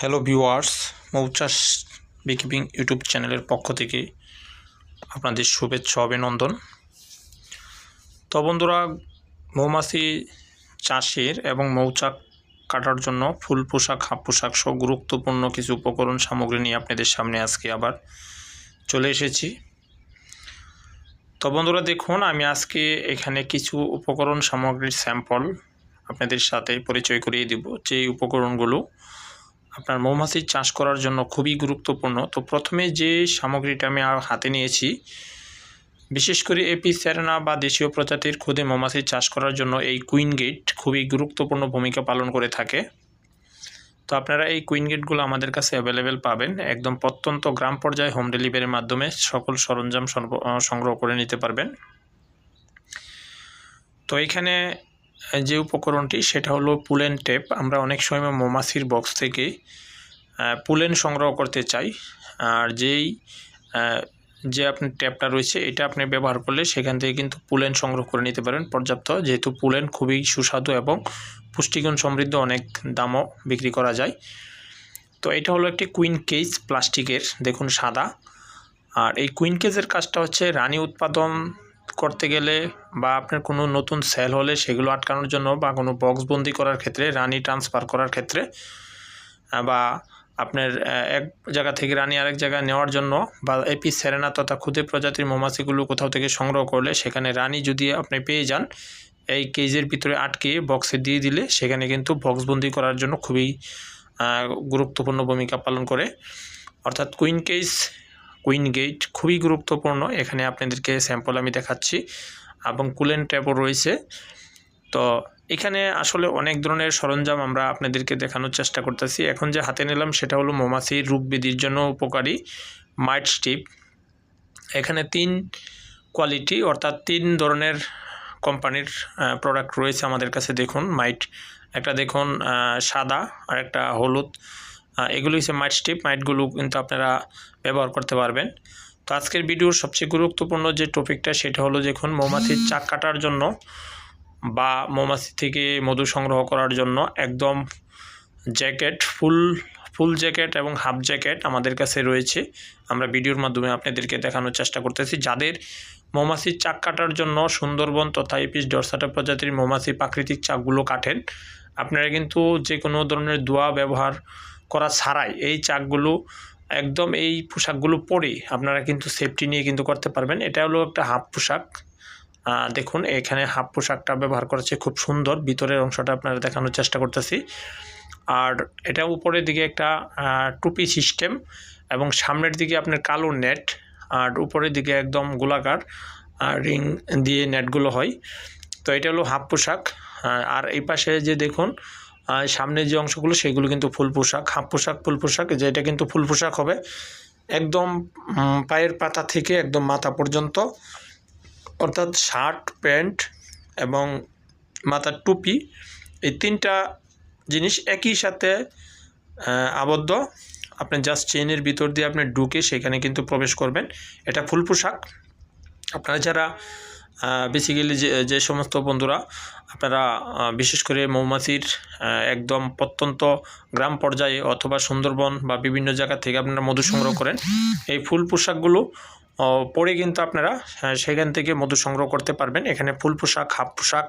Hello viewers মৌচাষ beekeeping YouTube চ্যানেলের পক্ষ থেকে আপনাদের শুভেচ্ছা, অভিনন্দন। তো বন্ধুরা, মৌমাছি চাষের এবং মৌচাক কাটার জন্য ফুল পোশাক, হাফ পোশাক সহ গুরুত্বপূর্ণ কিছু উপকরণ সামগ্রী নিয়ে আপনাদের সামনে আজকে আবার চলে এসেছি। তো বন্ধুরা, দেখুন, আমি আজকে এখানে কিছু উপকরণ সামগ্রীর স্যাম্পল আপনাদের সাথে পরিচয় করিয়ে দিব। যে উপকরণগুলো আপনার মৌমাছি চাষ করার জন্য খুবই গুরুত্বপূর্ণ। তো প্রথমে যে সামগ্রীটা আমি আর হাতে নিয়েছি, বিশেষ করে এপি স্যারেনা বা দেশীয় প্রজাতির খুদে মৌমাছি চাষ করার জন্য এই কুইন গেট খুবই গুরুত্বপূর্ণ ভূমিকা পালন করে থাকে। তো আপনারা এই কুইন গেটগুলো আমাদের কাছে অ্যাভেলেবেল পাবেন। একদম প্রত্যন্ত গ্রাম পর্যায়ে হোম ডেলিভারির মাধ্যমে সকল সরঞ্জাম সংগ্রহ করে নিতে পারবেন। তো এখানে যে উপকরণটি, সেটা হলো পুলেন টেপ। আমরা অনেক সময় মৌমাছির বক্স থেকে পুলেন সংগ্রহ করতে চাই। আর যেই যে আপনার ট্যাপটা রয়েছে, এটা আপনি ব্যবহার করলে সেখান থেকে কিন্তু পুলেন সংগ্রহ করে নিতে পারেন পর্যাপ্ত। যেহেতু পুলেন খুবই সুস্বাদু এবং পুষ্টিগুণ সমৃদ্ধ, অনেক দামও বিক্রি করা যায়। তো এটা হলো একটি কুইন কেজ প্লাস্টিকের, দেখুন সাদা। আর এই কুইন কেজের কাজটা হচ্ছে রানী উৎপাদন করতে গেলে বা আপনার কোনো নতুন সেল হলে সেগুলো আটকানোর জন্য বা কোনো বক্স বন্দি করার ক্ষেত্রে, রানী ট্রান্সফার করার ক্ষেত্রে, বা আপনার এক জায়গা থেকে রানী আরেক জায়গায় নেওয়ার জন্য বা এপি সেরেনা তথা ক্ষুদে প্রজাতির মৌমাছিগুলো কোথাও থেকে সংগ্রহ করলে সেখানে রানী যদি আপনি পেয়ে যান, এই কেজের ভিতরে আটকে বক্সে দিয়ে দিলে সেখানে কিন্তু বক্সবন্দি করার জন্য খুবই গুরুত্বপূর্ণ ভূমিকা পালন করে। অর্থাৎ কুইন কেজ কুইন গেট খুবই গুরুত্বপূর্ণ। এখানে আপনাদেরকে স্যাম্পল আমি দেখাচ্ছি। এবং কুলেন ট্যাপও রয়েছে। তো এখানে আসলে অনেক ধরনের সরঞ্জাম আমরা আপনাদেরকে দেখানোর চেষ্টা করতেছি। এখন যে হাতে নিলাম সেটা হলো মৌমাছির রোগ বিধির জন্য উপকারী মাইট স্টিপ এখানে তিন কোয়ালিটি অর্থাৎ তিন ধরনের কোম্পানির প্রোডাক্ট রয়েছে আমাদের কাছে। দেখুন মাইট একটা দেখুন সাদা আর একটা হলুদ। এগুলো হচ্ছে মাইট স্টিপ মাইটগুলো কিন্তু আপনারা ব্যবহার করতে পারবেন। তো আজকের ভিডিওর সবচেয়ে গুরুত্বপূর্ণ যে টপিকটা সেটা হলো দেখুন মৌমাছির চাক কাটার জন্য বা মৌমাছি থেকে মধু সংগ্রহ করার জন্য একদম জ্যাকেট ফুল ফুল জ্যাকেট এবং হাফ জ্যাকেট আমাদের কাছে রয়েছে। আমরা ভিডিওর মাধ্যমে আপনাদেরকে দেখানোর চেষ্টা করতেছি। যাদের মৌমাছির চাক কাটার জন্য সুন্দরবন তথা এপিস ডরসাটা প্রজাতির মৌমাছি প্রাকৃতিক চাকগুলো কাটেন আপনারা কিন্তু যে কোনো ধরনের দোয়া ব্যবহার করা ছাড়াই এই চাকগুলো, একদম এই পোশাকগুলো পরে আপনারা কিন্তু সেফটি নিয়ে কিন্তু করতে পারবেন। এটা হলো একটা হাফ পোশাক। দেখুন, এখানে হাফ পোশাকটা ব্যবহার করেছে খুব সুন্দর। ভিতরের অংশটা আপনারা দেখানোর চেষ্টা করতেছি। আর এটা উপরের দিকে একটা টুপি সিস্টেম এবং সামনের দিকে আপনার কালো নেট আর উপরের দিকে একদম গোলাকার রিং দিয়ে নেটগুলো হয়। তো এটা হলো হাফ পোশাক। আর এই পাশে যে দেখুন সামনের যে অংশগুলো, সেগুলো কিন্তু ফুল পোশাক। হাফ পোশাক, ফুল পোশাক যেটা কিন্তু ফুল পোশাক হবে। একদম পায়ের পাতা থেকে একদম মাথা পর্যন্ত। অর্থাৎ শার্ট, প্যান্ট এবং মাথার টুপি, এই তিনটা জিনিস একই সাথে আবদ্ধ। আপনি জাস্ট চেইনের ভিতর দিয়ে আপনি ঢুকে সেখানে কিন্তু প্রবেশ করবেন। এটা ফুল পোশাক। আপনারা যারা বেসিক্যালি যে যে সমস্ত বন্ধুরা, আপনারা বিশেষ করে মৌমাছির একদম প্রত্যন্ত গ্রাম পর্যায়ে অথবা সুন্দরবন বা বিভিন্ন জায়গা থেকে আপনারা মধু সংগ্রহ করেন। এই ফুল পোশাকগুলো পরে কিন্তু আপনারা সেখান থেকে মধু সংগ্রহ করতে পারবেন। এখানে ফুল পোশাক, হাফ পোশাক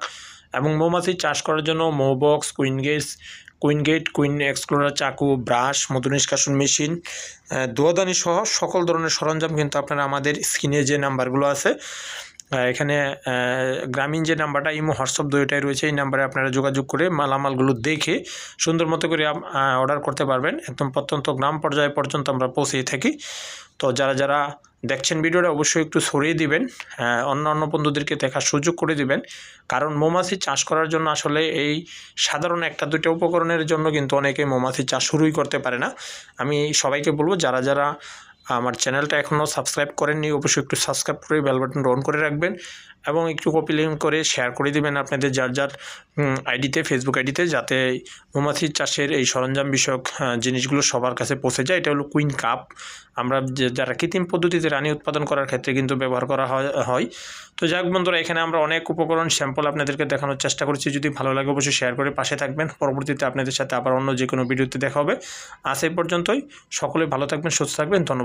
এবং মৌমাছি চাষ করার জন্য মৌ box queen gates, queen gate, queen explorer চাকু, ব্রাশ, মধু নিষ্কাশন মেশিন দোয়াদানি সহ সকল ধরনের সরঞ্জাম কিন্তু আপনারা আমাদের স্ক্রিনে যে নাম্বারগুলো আছে এখানে গ্রামীণ যে নাম্বারটা, ইমো, হোয়াটসঅ্যাপ দুইটাই রয়েছে, এই নাম্বারে আপনারা যোগাযোগ করে মালামালগুলো দেখে সুন্দর মতো করে অর্ডার করতে পারবেন। একদম প্রত্যন্ত গ্রাম পর্যায়ে পর্যন্ত আমরা পৌঁছেই থাকি। তো যারা যারা দেখছেন ভিডিওটা, অবশ্যই একটু সরিয়ে দিবেন অন্য অন্য বন্ধুদেরকে দেখার সুযোগ করে দিবেন। কারণ মৌমাছি চাষ করার জন্য আসলে এই সাধারণ একটা, দুইটা উপকরণের জন্য কিন্তু অনেকে মৌমাছি চাষ শুরুই করতে পারে না। আমি সবাইকে বলব, যারা যারা আমার চ্যানেলটা এখনও সাবস্ক্রাইব করেননি, অবশ্যই একটু সাবস্ক্রাইব করে বেল বাটন অন করে রাখবেন এবং একটু কপি লিঙ্ক করে শেয়ার করে দেবেন আপনাদের যার যার আইডিতে ফেসবুক আইডিতে, যাতে মৌমাছি চাষের এই সরঞ্জাম বিষয়ক জিনিসগুলো সবার কাছে পৌঁছে যায়। এটা হলো কুইন কাপ। আমরা যারা কৃত্রিম পদ্ধতিতে রানী উৎপাদন করার ক্ষেত্রে কিন্তু ব্যবহার করা হয় হয়। তো যাক বন্ধুরা, এখানে আমরা অনেক উপকরণ স্যাম্পল আপনাদেরকে দেখানোর চেষ্টা করছি। যদি ভালো লাগে, অবশ্যই শেয়ার করে পাশে থাকবেন। পরবর্তীতে আপনাদের সাথে আবার অন্য যে কোনো ভিডিওতে দেখা হবে। আজ এই পর্যন্তই। সকলে ভালো থাকবেন, সুস্থ থাকবেন। ধন্যবাদ।